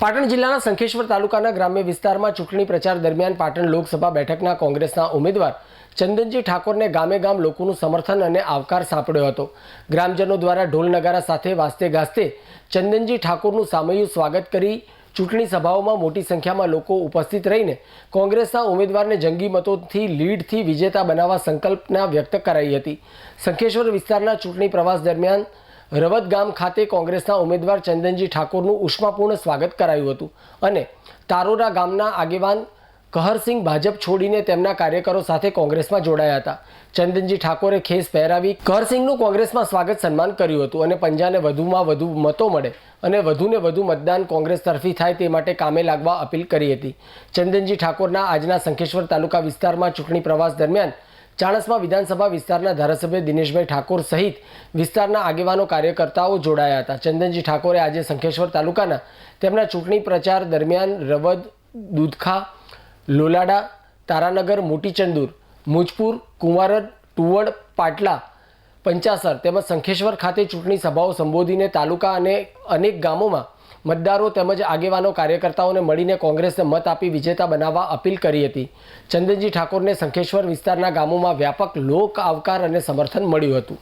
પાટણ જિલ્લાના સંખેશ્વર તાલુકાના ગ્રામ્ય વિસ્તારમાં ચૂંટણી પ્રચાર દરમિયાન પાટણ લોકસભા બેઠકના કોંગ્રેસના ઉમેદવાર ચંદનજી ઠાકોરને ગામે ગામ લોકોનું સમર્થન અને આવકાર સાંપડ્યો હતો. ગ્રામજનો દ્વારા ઢોલ નગારા સાથે વાસ્તે ગાસ્તે ચંદનજી ઠાકોરનું સામૂહિક સ્વાગત કરી ચૂંટણી સભાઓમાં મોટી સંખ્યામાં લોકો ઉપસ્થિત રહીને કોંગ્રેસના ઉમેદવારને જંગી મતોથી લીડથી વિજેતા બનાવવા સંકલ્પના વ્યક્ત કરાઈ હતી. શંખેશ્વર વિસ્તારના ચૂંટણી પ્રવાસ દરમિયાન રવત ગામ ખાતે કોંગ્રેસના ઉમેદવાર ચંદનજી ઠાકોરનું ઉષ્માપૂર્ણ સ્વાગત કરાયું હતું અને તારોરા ગામના આગેવાન કહરસિંહ ભાજપ છોડીને તેમના કાર્યકરો સાથે કોંગ્રેસમાં જોડાયા હતા. ચંદનજી ઠાકોરે ખેસ પહેરાવી કહરસિંહનું કોંગ્રેસમાં સ્વાગત સન્માન કર્યું હતું અને પંજાને વધુમાં વધુ મતો મળે અને વધુને વધુ મતદાન કોંગ્રેસ તરફી થાય તે માટે કામે લાગવા અપીલ કરી હતી. ચંદનજી ઠાકોરના આજના શંખેશ્વર તાલુકા વિસ્તારમાં ચૂંટણી પ્રવાસ દરમિયાન ચાણસ્મા વિધાનસભા વિસ્તારના ધારાસભ્ય દિનેશભાઈ ઠાકોર સહિત વિસ્તારના આગેવાનો કાર્યકર્તાઓ જોડાયા હતા. ચંદનજી ઠાકોરે આજે શંખેશ્વર તાલુકાના તેમના ચૂંટણી પ્રચાર દરમિયાન રવદ, દૂધખા, લોલાડા, તારાનગર મોટી ચંદુર મુજપુર કુંવારડ ટુવડ, પાટલા, પંચાસર તેમજ શંખેશ્વર ખાતે ચૂંટણી સભાઓ સંબોધીને તાલુકા અને અનેક ગામોમાં મતદારો તેમજ આગેવાનો કાર્યકર્તાઓને મળીને કોંગ્રેસને મત આપી વિજેતા બનાવવા અપીલ કરી હતી. ચંદનજી ઠાકોરને શંખેશ્વર વિસ્તારના ગામોમાં વ્યાપક લોક આવકાર અને સમર્થન મળ્યું હતું.